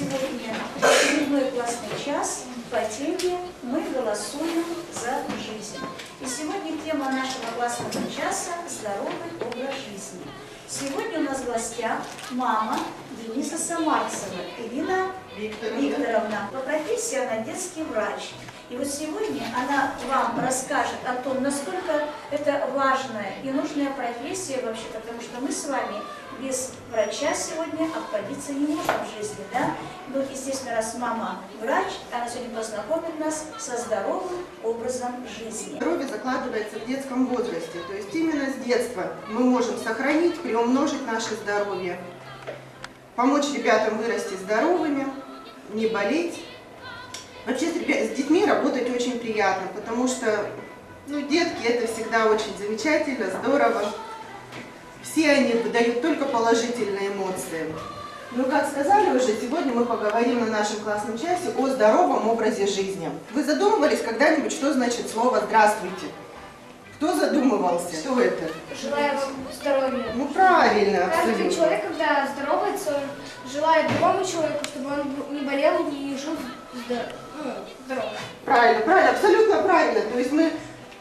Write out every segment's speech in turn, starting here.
сегодня очередной классный час по теме «Мы голосуем за жизнь». И сегодня тема нашего классного часа – здоровый образ жизни. Сегодня у нас в гостях мама Дениса Самарцева Ирина Викторовна. По профессии она детский врач. И вот сегодня она вам расскажет о том, насколько это важная и нужная профессия вообще, потому что мы с вами без врача сегодня обходиться не можем в жизни, да? Ну, естественно, раз мама врач, она сегодня познакомит нас со здоровым образом жизни. Здоровье закладывается в детском возрасте, то есть именно с детства мы можем сохранить, приумножить наше здоровье, помочь ребятам вырасти здоровыми, не болеть. Вообще с, с детьми работать очень приятно, потому что ну, детки это всегда очень замечательно, здорово. Все они выдают только положительные эмоции. Ну, как сказали уже, сегодня мы поговорим на нашем классном часе о здоровом образе жизни. Вы задумывались когда-нибудь, что значит слово «здравствуйте»? Кто задумывался? Что это? Желаю вам здоровья. Ну, правильно, Каждый абсолютно. человек, когда здоровается, он желает другому человеку, чтобы он не болел и жил здор- ну, здорово. Правильно, правильно, абсолютно правильно. То есть мы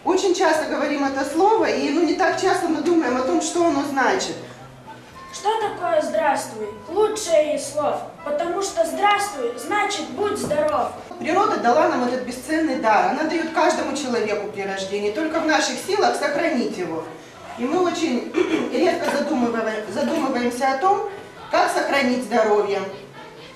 очень часто говорим это слово, и ну, не так часто мы думаем о том, что оно значит. Что такое «здравствуй»? Лучшее из слов. Потому что «здравствуй» значит «будь здоров». Природа дала нам этот бесценный дар. Она дает каждому человеку при рождении. Только в наших силах сохранить его. И мы очень редко задумываем- задумываемся о том, как сохранить здоровье.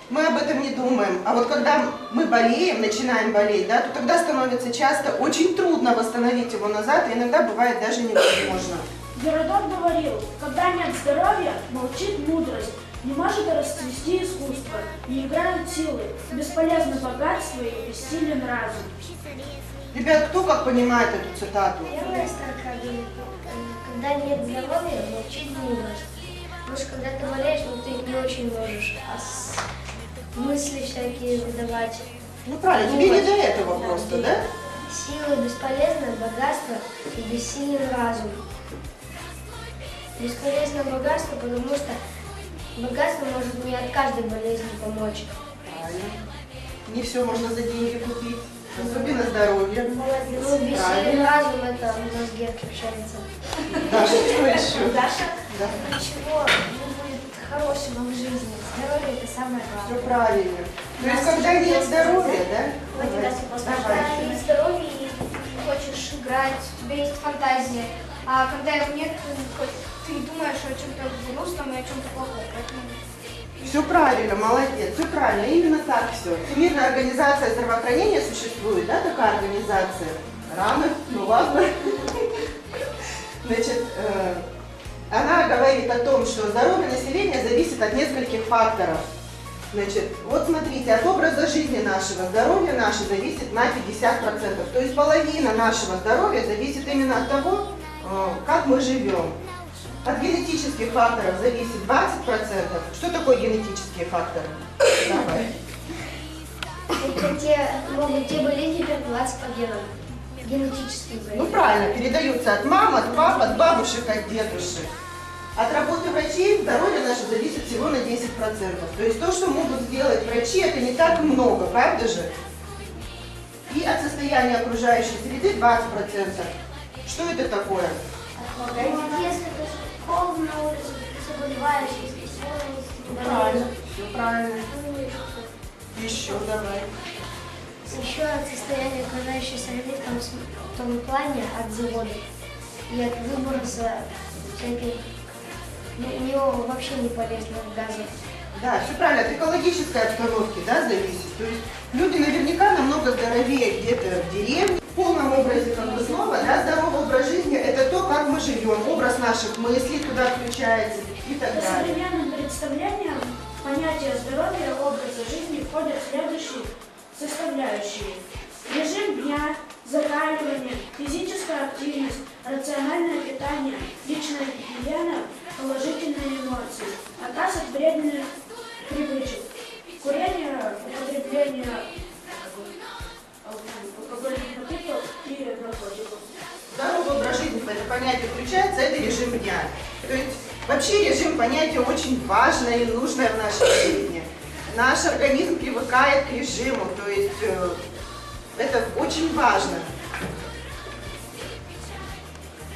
Мы об этом не думаем. А вот когда мы болеем, начинаем болеть, да, то тогда становится часто очень трудно восстановить его назад, и иногда бывает даже невозможно. Геродот говорил, когда нет здоровья, молчит мудрость. Не может расцвести искусство, не играют силы, бесполезно богатство и бессилен разум. Ребят, кто как понимает эту цитату? Первая строка когда нет здоровья, молчит мудрость. Потому что когда ты болеешь, ну ты не очень можешь а с- мысли всякие выдавать. Ну правильно, тебе не до этого просто, да? Силы бесполезны, богатство и бессилен разум. Бесполезно богатство, потому что богатство может не от каждой болезни помочь. Правильно. Не все можно за деньги купить, особенно здоровье. Ну, бессилен разум это мозги отключаются. Даша, что еще? Даша? Да. Ничего хорошего в жизни. Здоровье это самое Все главное. правильно. То есть, когда нет здоровья, да? Когда есть здоровье и хочешь играть, у тебя есть фантазия. А когда его нет, ты, думаешь о чем-то грустном и о чем-то плохом. Поэтому Все правильно, молодец, все правильно, именно так все. Всемирная организация здравоохранения существует, да, такая организация? Рано, ну ладно. Значит, говорит о том, что здоровье населения зависит от нескольких факторов. Значит, вот смотрите, от образа жизни нашего, здоровье наше зависит на 50%. То есть половина нашего здоровья зависит именно от того, э, как мы живем. От генетических факторов зависит 20%. Что такое генетические факторы? Давай. Это те, могут те болезни передаваться по генам. Генетические болезни. Ну правильно, передаются от мам, от пап, от бабушек, от дедушек. От работы врачей здоровье наше зависит всего на 10%. То есть то, что могут сделать врачи, это не так много, правда же? И от состояния окружающей среды 20%. Что это такое? Если холодно Правильно, все правильно. Еще давай. Еще от состояния окружающей среды в том, в том плане от завода и от выброса всяких ну, него вообще не полезных газов. Да, все правильно, от экологической обстановки, да, зависит. То есть люди наверняка намного здоровее где-то в деревне. В полном образе как бы снова, да, здоровый образ жизни – это то, как мы живем, образ наших мыслей туда включается и так По далее. современным представлениям в понятие здоровья образа жизни входят следующие составляющие. Режим дня, закаливание, физическая активность, рациональное питание, личная гигиена, положительные эмоции, отказ от вредных привычек, курение, употребление алкогольных напитков и наркотиков. Здоровый образ жизни это понятие включается, это режим дня. То есть вообще режим понятие очень важное и нужное в нашей жизни. наш организм привыкает к режиму, то есть э, это очень важно.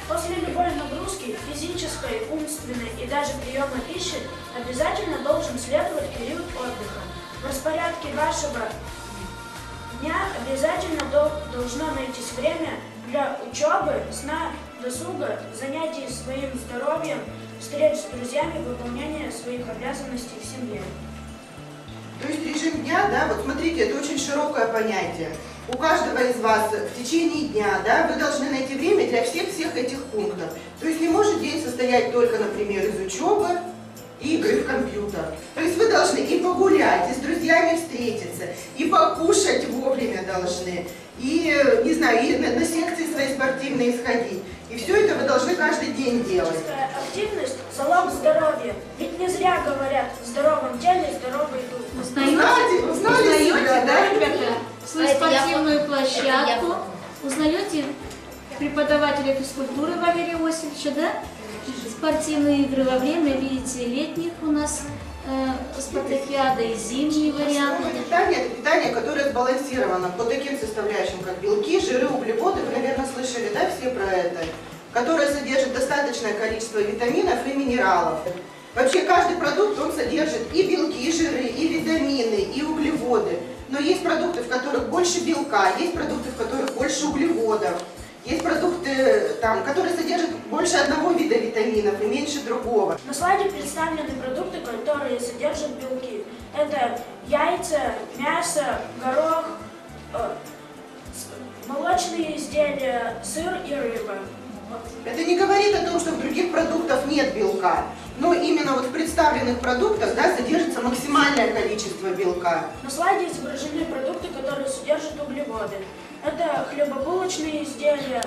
После любой нагрузки, физической, умственной и даже приема пищи, обязательно должен следовать период отдыха. В распорядке вашего дня обязательно дол- должно найтись время для учебы, сна, досуга, занятий своим здоровьем, встреч с друзьями, выполнения своих обязанностей в семье. То есть режим дня, да, вот смотрите, это очень широкое понятие. У каждого из вас в течение дня, да, вы должны найти время для всех-всех этих пунктов. То есть не может день состоять только, например, из учебы и игры в компьютер. То есть вы должны и погулять, и с друзьями встретиться, и покушать вовремя должны, и, не знаю, и на, на секции свои спортивные сходить. И все это вы должны каждый день делать. Физическая активность – залог здоровья. Ведь не зря говорят – в здоровом теле здоровый дух. Знаете, Узнаете, узнаете, да, да? ребята, свою А спортивную площадку, узнаете преподавателя физкультуры Валерия Иосифовича, да? Спортивные игры во время, видите, летних у нас э, спартакиада и зимний вариант. Здоровое питание – это питание, которое сбалансировано по таким составляющим, как белки, жиры, углеводы. Вы, наверное, слышали, да, все про это? Которое содержит достаточное количество витаминов и минералов. Вообще каждый продукт, он содержит и белки, и жиры, и витамины, и углеводы. Но есть продукты, в которых больше белка, есть продукты, в которых больше углеводов. Есть продукты, там, которые содержат больше одного вида витаминов и меньше другого. На слайде представлены продукты, которые содержат белки. Это яйца, мясо, горох, э, молочные изделия, сыр и рыба. Это не говорит о том, что в других продуктах нет белка, но именно вот в представленных продуктах да, содержится максимальное количество белка. На слайде изображены продукты, которые содержат углеводы. Это хлебобулочные изделия,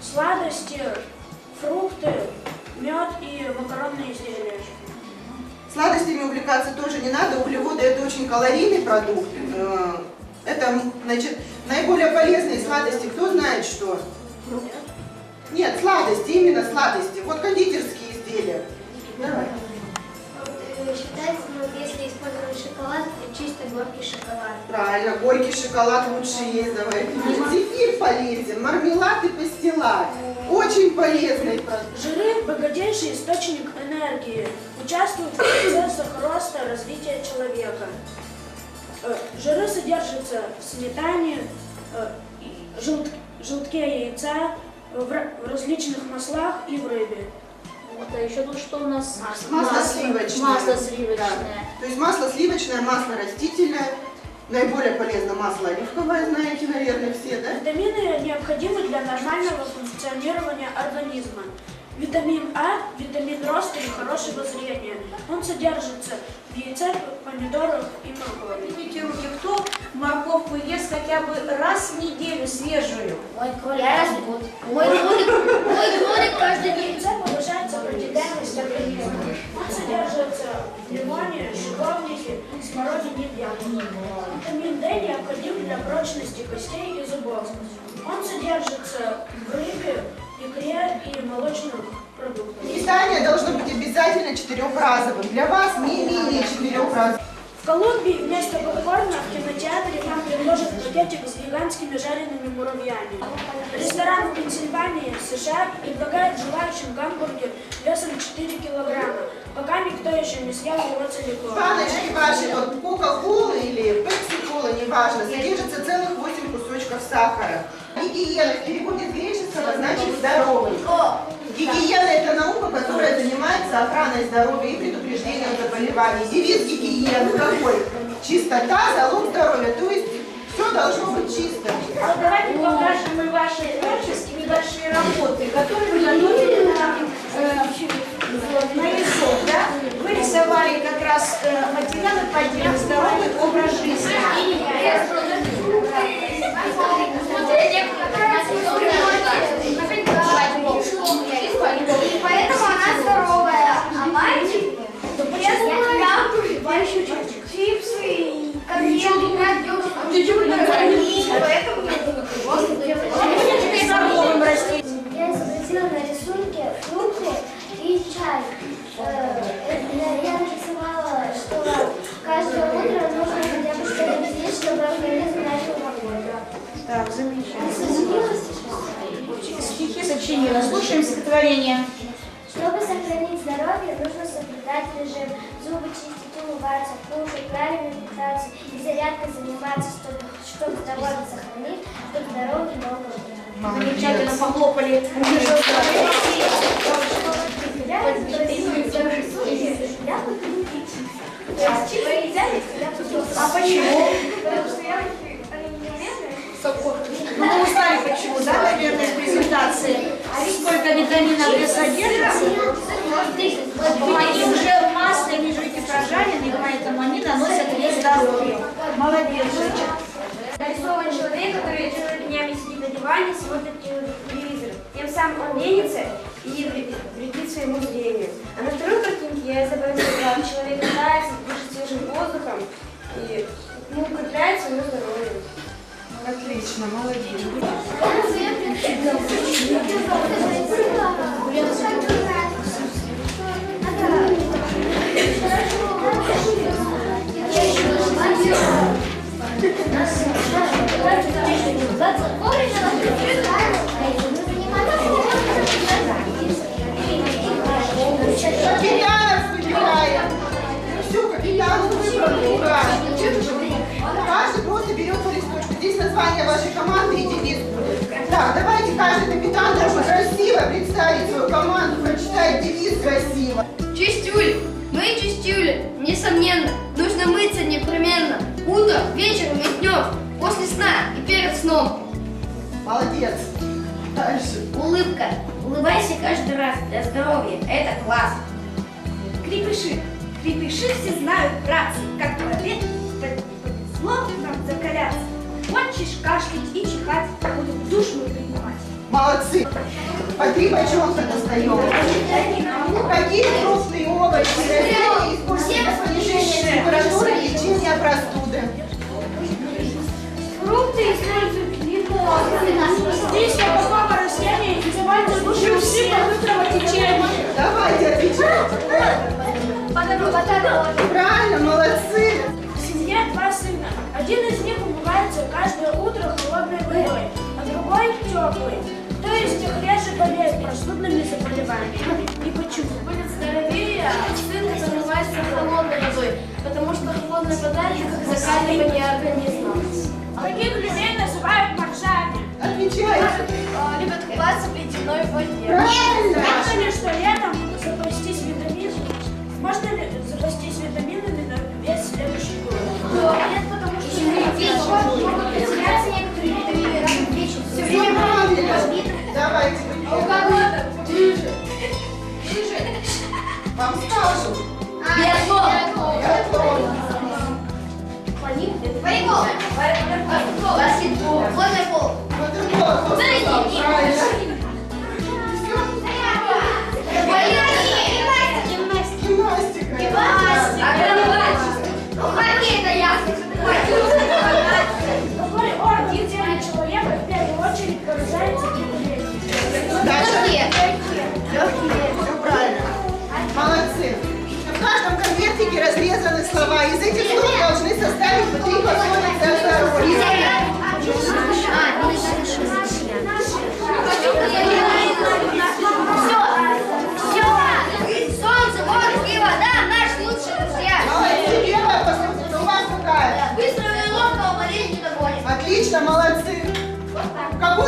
сладости, фрукты, мед и макаронные изделия. Сладостями увлекаться тоже не надо, углеводы это очень калорийный продукт. Э, Это, значит, наиболее полезные сладости, кто знает что? Нет, сладости, именно сладости. Вот кондитерские изделия. Давай. Считается, ну, если использовать шоколад, то чисто горький шоколад. Правильно, горький шоколад лучше есть, давай. Зефир полезен, мармелад и пастила. Очень полезный продукт. Жиры – богатейший источник энергии, участвуют в процессах роста и развития человека. Э, Жиры содержатся в сметане, э, желтке яйца, в ра- в различных маслах и в рыбе. Вот, а еще тут что у нас? Масло сливочное. Масло сливочное. То есть масло сливочное, масло растительное. Наиболее полезно масло оливковое, знаете, наверное, все, да? Витамины необходимы для нормального функционирования организма. Витамин А – витамин роста и хорошего зрения. Он содержится в яйце, помидорах и моркови. Поднимите руки, кто морковку ест хотя бы раз в неделю свежую? Мой кролик раз в год. Мой кролик, мой кролик каждый день. яйце повышает сопротивляемость организма. Он содержится в лимоне, шиповнике, смородине и яблоке. Витамин D необходим для прочности костей и зубов. Он содержится в рыбе, икре и молочных продуктах. Питание должно быть обязательно четырехразовым. Для вас не менее четырех раз. В Колумбии вместо попкорна в кинотеатре нам предложат пакетик с гигантскими жареными муравьями. Ресторан в Пенсильвании, США, предлагает желающим гамбургер весом 4 килограмма, пока никто еще не съел его целиком. Баночки ваши, вот кока-колы или пепси-колы, неважно, содержится целых 8 кусочков сахара. Гигиена в переводе с греческого значит здоровый. Гигиена – это наука, которая занимается охраной здоровья и предупреждением заболеваний. Девиз гигиены какой? Чистота – залог здоровья, то есть все должно быть чисто. А давайте покажем и ваши творческие небольшие работы, которые вы готовили на, э, на лесок, да? Вы рисовали как раз э, материалы по теме здоровый образ жизни. И поэтому она здоровая, а мальчик ест чипсы и конфеты, играет девушка. И поэтому Здоровым растить. Я изобразила на рисунке фрукты и чай. Э, это Я нарисовала, что каждое утро Так, замечательно. Стихи сочинила. Слушаем стихотворение. Чтобы сохранить здоровье, нужно соблюдать режим. Зубы чистить, умываться, кушать, правильно питаться и зарядкой заниматься, чтобы, чтобы здоровье сохранить, чтобы здоровье долго жить. Замечательно похлопали. Я Витаминов D содержится. Они уже в масле, они же эти прожарены, поэтому они наносят весь здоровью. Молодец, Женя. Нарисован человек, который целыми днями сидит на диване, смотрит телевизор. Тем самым он ленится и вредит своему зрению. А на второй картинке я изобразила, человек питается, дышит свежим воздухом и ну, укрепляет свое здоровье. Отлично, молодец. Это класс. Крепыши. Крепыши все знают, братцы, как проверить, зло нам закаляться. Хочешь кашлять и чихать, будем душ мы принимать. Молодцы. По три бочонка достаем. Правильно, молодцы. В семье два сына. Один из них умывается каждое утро холодной водой, а другой теплой. Кто из них реже болеет простудными заболеваниями? И почему? Будет здоровее, а сын умывается холодной водой, потому что холодная вода это как закаливание организма. Таких людей называют моржами. Отвечайте. Любят купаться в ледяной воде. Правильно. Ли что летом? Можно ли запастись витаминами на весь следующий год? Нет, потому что теряются некоторые витамины рано вечером. Все время Правильно. Давайте. У кого-то ближе. Вам скажут. Биатлон. Биатлон. Волейбол. Баскетбол. Футбольный пол. Ватерпolo,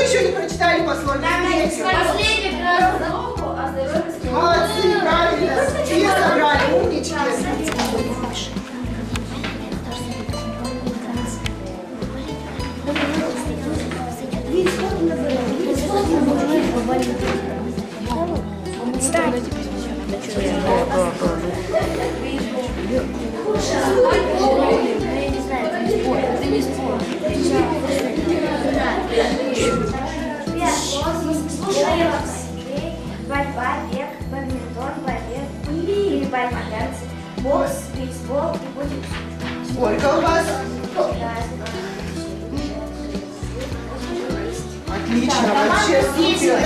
еще не прочитали пословицу? Третью. Последний раз науку, а Молодцы, правильно. Все собрали, умнички. Борьба, Сколько у вас? Отлично, вообще супер.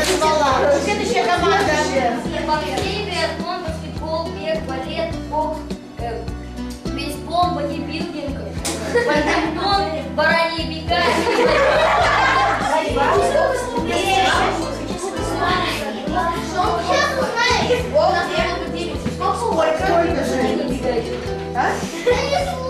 Следующая команда. Хоккей, биатлон, баскетбол, бег, балет, бокс, э, бейсбол, бодибилдинг, бадминтон, бараньи бега. Сколько же? А?